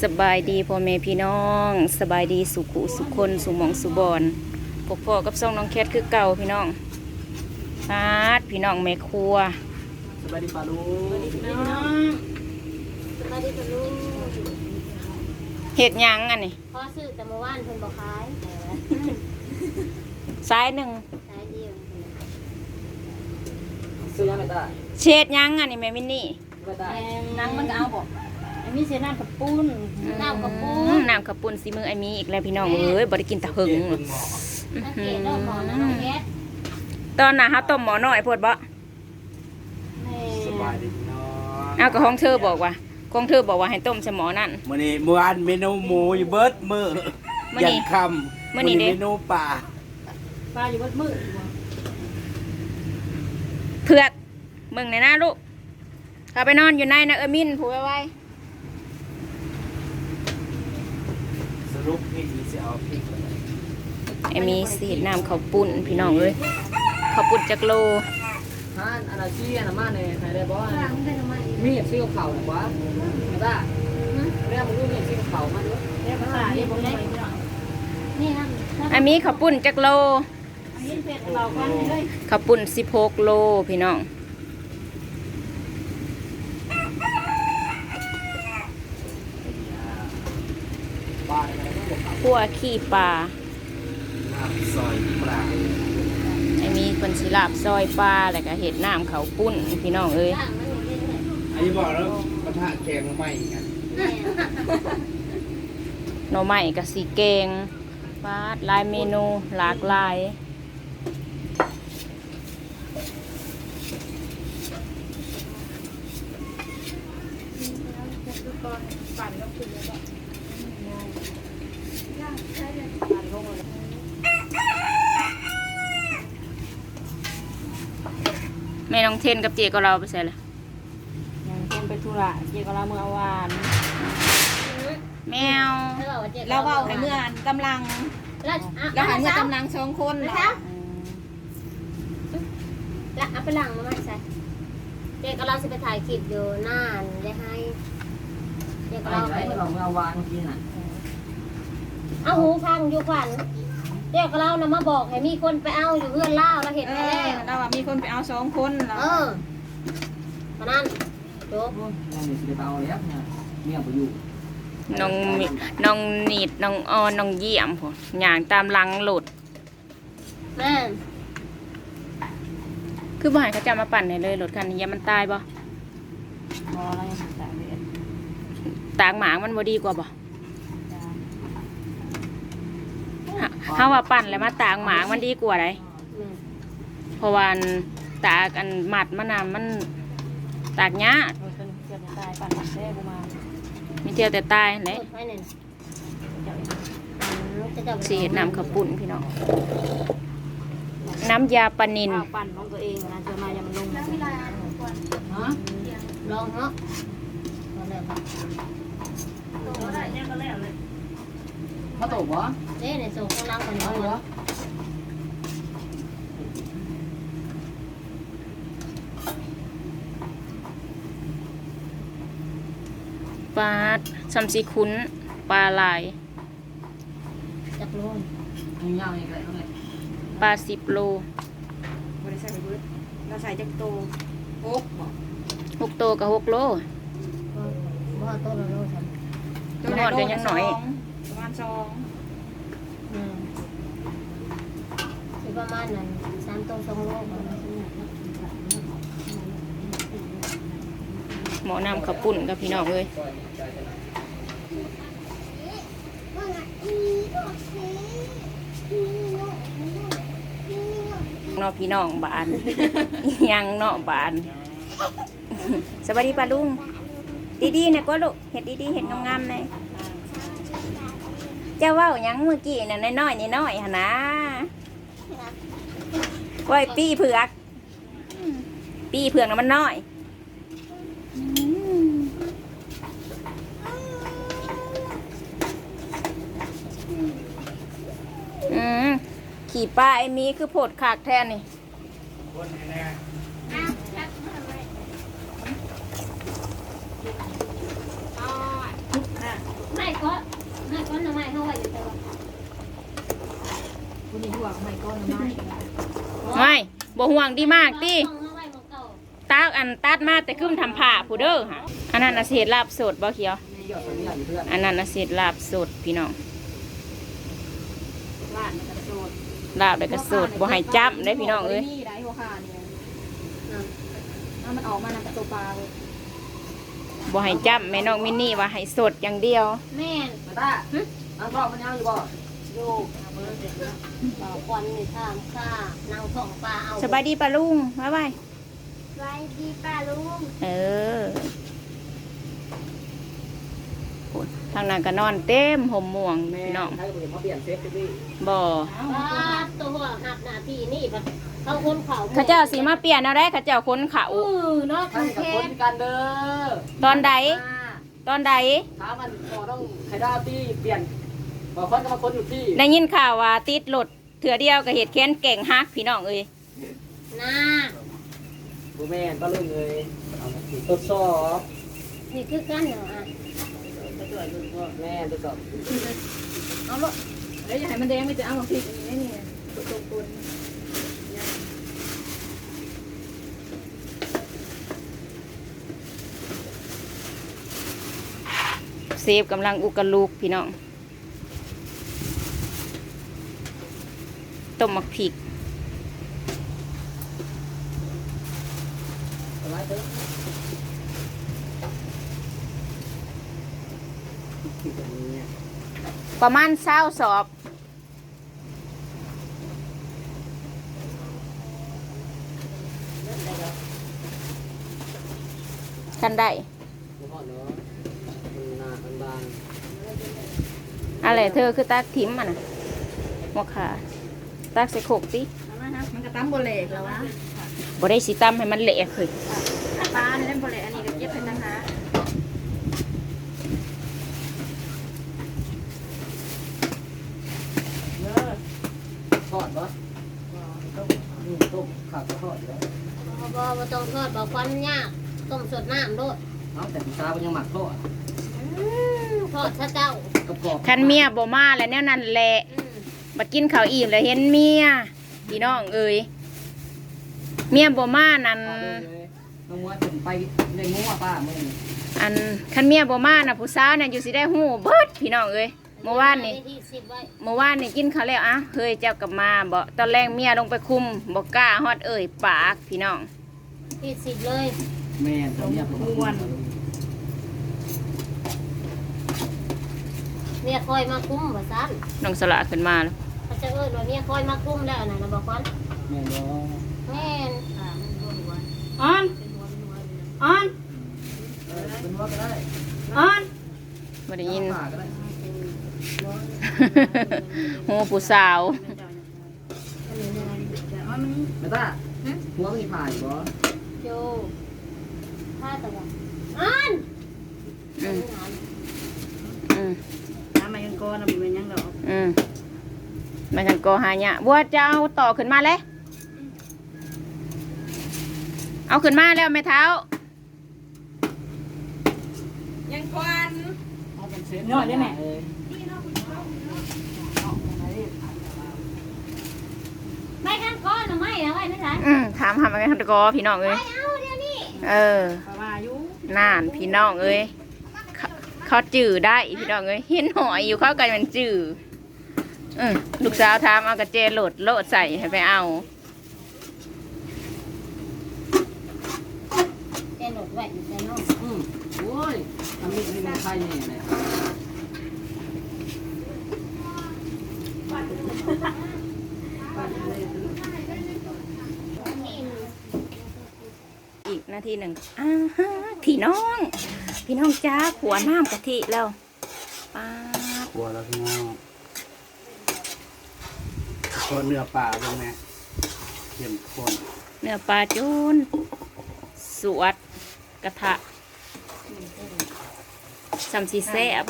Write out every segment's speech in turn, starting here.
สบายดีพ่อแม่พี่น้อง สบายดีสุขุสุขคนสุหมองสุบอนพวกพ่อกับซ่องน้องแคทคือเก่าพี่น้องพาดพี่น้องแม่ครัวสบายดีปาลูน้องสวัสดีค่ะลุงเห็ดหยังอันนี้พ่อซื้อแต่เมื่อวานเพิ่นบอกขายแต่ว่าซ้ายหนึ่งขายเดียวซื้อยังไม่ได้เฉดหยังอันนี้แม่มินนี่ไม่ได้นังมันก็เอาบ อกอันนี้เสียน้ำกับปูนน้ำกับปูอืนมน้ำขับปุ่นซีมือไอมีอีกแล้วพี่น้องเอ้ยบ่ได้กินแตะหึงเจ็ดคนหมอสังเกตแล้วหมอนะน้องแก๊สตอนน่ะฮะต้มหมอน้อยโพดบ่แม่สบายดีพี่น้องอ้าวก็ของเธอบอกว่าของเธอบอกว่าให้ต้มใส่หมอนั่นมื้อนี้เมื่อวานเมนูหมูอยู่เบิดมื้อมื้อนี้ยันคำมื้อนี้เด้เมนูป่าปลาอยู่บนมือเผือกมึงในหน้าลูกเข้าไปนอนอยู่ในนะเออมินผูกไว้ไว้ สรุปพี่ดีสิเอาพริกไปไอมีสีดน้ำข้าวปุ้นพี่น้องเอ้ยข้าวปุ้นจักโลท่านอันนั้นชี้อันนั้นมาในไหนได้บ่ปลามันได้ทำไมมีเห็ดซี่กับเขาหรือวะไม่ได้เรียกมึงดูมีเห็ดซี่กับเขามาด้วยเรียกปลาเรียกผมได้นี่ครับไอมีข้าวปุ้นจักโลอันนี้เป็ดเรากันเลยข้าวปุ้นสิบหกโลพี่น้อง ขั่วขี้ปลาน้ำซอยปลาไอมีคนสิลาบซอยปลาแล้วก็เห็ดน้ำข้าวปุ้นพี่น้องเอ้ยย่างมันอยู่เรื่อยอันนี้บอกแล้วกระทะแกงใหม่กันๆแม่หน่อไม้กับสีแกงปลาดหลายเมนูหลากหลายแม่น้องเทนกับเจก็เราไปใส่ละยังเป็นไปธุระเกี่ยวกับเราเมื่อวานแมวเราบอกว่าเจ็ดเราเบาให้เมื่อนกำลังแล้วเราให้เมื่อกำลังสองคนนะเหรอคะแล้วเอาไปหลังมาใส่เด็กก็เราสิไปถ่ายคลิปอยู่น่านได้ให้เด็กก็เราเราไปไปเราเมื่อวานเมื่อกี้น่ะ เอาหูฟังอยู่ขวัญเด็กก็เรานะมาบอกให้มีคนไปเอาอยู่เพื่อนเล่าเราเห็นเอไปแล้อวเราว่ามีคนไปเอาสองคนเหรอเออตอนนั้นจบยังมีสิไปเอาแล้วเนี่ยเมียไปอยู่น้องมิน้องนีดน้องออนน้องเยี่ยมพวกอย่างตามหลังหลุด แม่คือบ่ให้เขาจะมาปั่นให้เลยรถคันนี้อยามันตายบ่พออะไรแต่เวทตากหมางมันบ่ดีกว่าบ่ฮะ เฮาว่าปั่นแล้วมาตากหมางมันดีกว่าไดแม่เพราะว่าอันตากอันหมัดมันน่ะมันตากยากเราเป็นเกือบจะตายปั่นแท้กูมามีเที่ยวแต่ตายแหละพูดไว้หน่อยเจ้าอืมจะจับสิเฮ็ดน้ำข้าวปุ้นพี่น้องน้ำยาปลานินข้าวปั่นของตัวเองนะจะมาอย่ามันลงฮะลองเนาะ ลองเลยครับมาตกวะเด้ในส่งข้างล่างคนนี้เอาเหรอปลาซัมซีคุ้นปลาลาย จับโลนมึงยาวอีกแล้วเลยปลาสิบโลบริษัทไปเบิดเราใส่จักรโตหกบอกหกโตกับหกโลว่าต้นละโลฉันตัวน้อยก็ยังน้อยประมาณ สองอืมคือประมาณนั้นสามต้นสองโลประมาณนั้นหมอน้ำข้าวปุ้นกับพี่น้องเลยเนอพี่น้องบาน ยังเนาะบาน สวัสดีป้าลุง ดีๆนะก็ลูกเห็ดดีๆ เห็ดงามๆเลยเจ้าเว่าหยังเมื่อกี้น่ะน้อยๆน้อยๆหนนะก้อยปี้เผือก ปี้เผือกน่ะมันน้อยอืมขี่ป้าไอ้มีคือโผดขากแทนนี่ ไม่บ่ห่วงดีมากติตากอันตัดมาแต่ขึ้นทำผ่าผู้เด้อฮะอันนั้นอาเศษลาบสดบ่เขียว อันนั้นอาเศษลาบสดพี่น้องลาบได้กระสุดบ่ให้จับได้พี่น้องเอ้ยมันออกมานำกระตัปลาเลย บ่ให้จับแม่น้องมินนี่ว่าให้สดอย่างเดียว แม่นมาต้าอังกรอบมันยังอยู่บ่ลูกบ่าวควันนี่ทามข้านางท่องปลาเอาสบายดีปะลุงบ๊ายบายสบายดีป้าลุง เออโอ้ยทางนั้นก็นอนเต็มห่มม่วงแม่พี่น้องใครก็เห็นมาเปลี่ยนเซฟตี้บ่ป้าตัวหักหน้าที่นี่บัด เขาคนเขาเข้าเจ้าสิมาเปลี่ยนเอาได้เข้าเจ้าค้นเขาเออเนาะท่านทำกับแค่คนกันเด้อตอนใดตอนใดถามมันพอต้องใครได้ที่เปลี่ยนบอกคนก็มาคนอยู่ที่ได้ยินข่าวว่าติดรถเถื่อเดียวก็เหตุแค้นเก่งฮักพี่น้องเอ้ยน่าบูแม่นก็เรื่องเลยเอาทดสอบนี่คือกันเหรออะแม่ทดสอบเอาลูกเอ้ยอย่าให้มันแดงไม่จะเอามาพริกอันนี้นี่ตัวตรงปน เซฟกำลังอุกะลูกพี่น้องต้มมักพริกอะไรเด้อประมาณเศร้าสอบกันได้ บ่พอเนาะมันหนามันบาง อะไรเธอคือตักทิมอะนะหมอขาตักใส่โขกติเอามาครับมันกระตั้มโบเล็กแล้ววะบ่ได้สีตำให้มันเละเลยปลาเนี่ยโบเล็กอันนี้ก็เก็บเป็นนะคะเด้อทอดบ่นี่ต้มข้าวก็ทอดอยู่แล้วบ่บ่บ่ต้องทอดบ่ควันยากต้มสดน้ำโดดเอาแต่พี่สาวมันยังหมักทอดอืม ทอดซะเจ้ากรอบๆคันเมียบ่มาแล้วแนวนั้นแหละอืมบัดกินข้าวอิ่มแล้วเห็นเมียพี่น้องเอ้ยเมียบ่มานั่นเอาเลยน้องมัวถึงไปในงัวป้ามึงอันคันเมียบ่มาน่ะผู้สาวน่ะอยู่สิได้ฮู้เบิดพี่น้องเอ้ยเมื่อวานนี่ไปที่สิบไว้เมื่อวานนี่กินข้าวแล้วอะเฮ้ยเจ้ากลับมาบ่ตอนแรกเมียลงไปคุมบ่กล้าฮอดเอ่ยปากพี่น้องที่สิบเลย แม่ตัวเนี้ยผมควร เมียคอยมาคุ้มว่าซั่นน้องสละขึ้นมาแล้วเขาจะเอิ้นว่าเมียคอยมาคุ้มแล้วน่ะนะบ่ควันแม่เนาะแม่นออนออนเออเป็นว่าก็ได้ออนบ่ได้ยินป้าก็ได้ฮู้ผู้สาว แม่ต้าหัวมีผ่าอยู่บ่โยถ้าตะวันอันอืมอืม น้ำมันยังก้อนมันเป็นยังดอกอืมมาทางกอหาเนี่ยบัวจะเอาต่อขึ้นมาเลย เอาขึ้นมาแล้วแม่เท้า ยังก้อนเอาเป็นเซฟยอดได้ไหมเออไม่ข้างก้อนน่ะไม่นะไว้ไม่ใช่อืมถามหามากันทางกอพี่น้องเอ้ย เอาเดี๋ยวนี้ เออ ปลาอายุน่านพี่น้องเอ้ย เขาจื่อได้พี่น้องเอ้ยเห็นหอยอยู่เข้ากันมันจื่อเออลูกสาวถามเอากระเจโหลดโลดใส่ให้ไปเอาแกหนดไว้อยู่แต่นอกอืมโอ้ยทำนี่นี่มันใช่นี่แหละ อีกนาทีหนึ่งอ้าฮะพี่น้อง พี่น้องจ้าขัวน้ำกะทิแล้วป้าบกลัวแล้วพี่น้องก็เนื้อปลาเป็นไงเข้มข้นเนื้อปลาจูน สวดกระทะซัมซีแซบ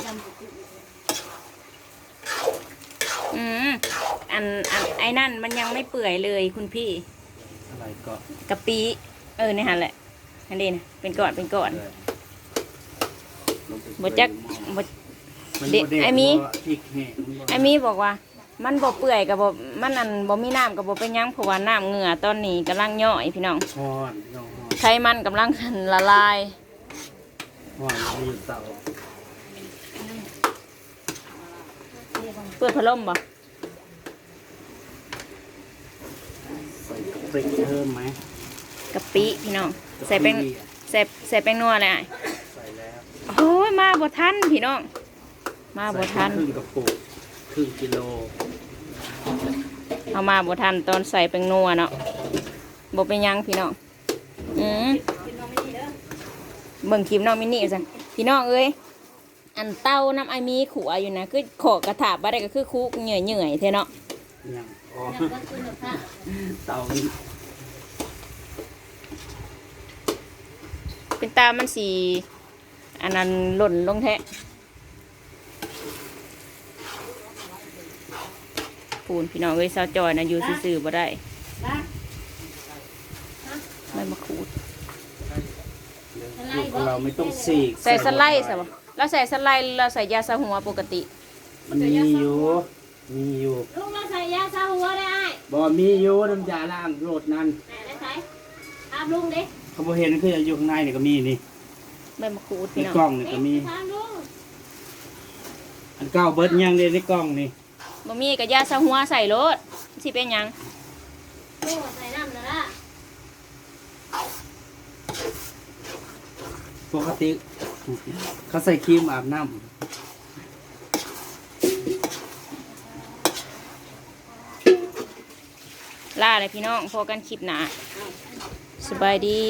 อืมอันอันไอ้นั่นมันยังไม่เปื่อยเลยคุณพี่ อะไรก็กะปิ เออนี่ฮะแหละอันนี้นะเป็นก่อนเป็นก่อนเลยลงไปบจักบมันเด็กบ่ไอ้มีบ่พริกแห้งมันบ่ไอ้มีบอกว่า มันบ่เปื่อยกับบ่มันนั่นบ่มีน้ำกับบ่เป็นหยังเพราะว่าน้ำเหงื่อตอนนี้กำลังย่อยพี่น้องห่อนน้องห่อนไขมันกำลังละลายห่อนมีอยู่เตาเปิดพัดลมบ่ใส่พริกเพิ่มไหม กะปิพี่น้องใส่แป้งใส่ใส่แป้งนัวเลยอะใส่แล้วโอ้ยมาบ่ทันพี่น้อง มาบ่ทันใส่ครึ่งกระปุกครึ่งกิโลเอามาบ่ทันตอนใส่แป้งนัวเนาะบ่เป็นหยังพี่น้องอืมเบิ่งคลิปน้องมินนี่ซั่นพี่น้องเอ้ยอันเต้าน้ำไอมีขัวอยู่นะคือขอกระถาบ่ได้ก็คือคุกเหนื่อยเหนื่อยๆเท่เนาะยังอ๋อยังก็คือหนูค่ะเตา เป็นตามันสีอันนั้นหล่นลงแท้ปูนพี่น้องเอ้ยสาวจอยนะอยู่ซื่อๆบ่ได้ไม่มาขูดลูกของเราไม่ต้องสีกใส่สไลด์ใส่บ่แล้วใส่สไลด์เราใส่ยาสะหัวปกติ มันมีอยู่มีอยู่ลุงเราใส่ยาซาหัวได้ไอ้บ่มีอยู่น้ำยาล้างรถนั่นไหนได้ใส่ถามลุงดิ เขาบ่เห็นคืออยู่ข้างในนี่ก็มีนี่ไม่มาขูดในพี่น้องกล้องนี่ก็มีถามลุงอันเก้าเบิดยังเลยในกล้องนี่บ่มีกับยาสะหัวใส่รถสิเป็นหยังลุงใส่น้ำนะล่ะปกติเขาใส่ครีมอาบน้ำล่าเลยพี่น้องพอกันคลิปหนาส บายดี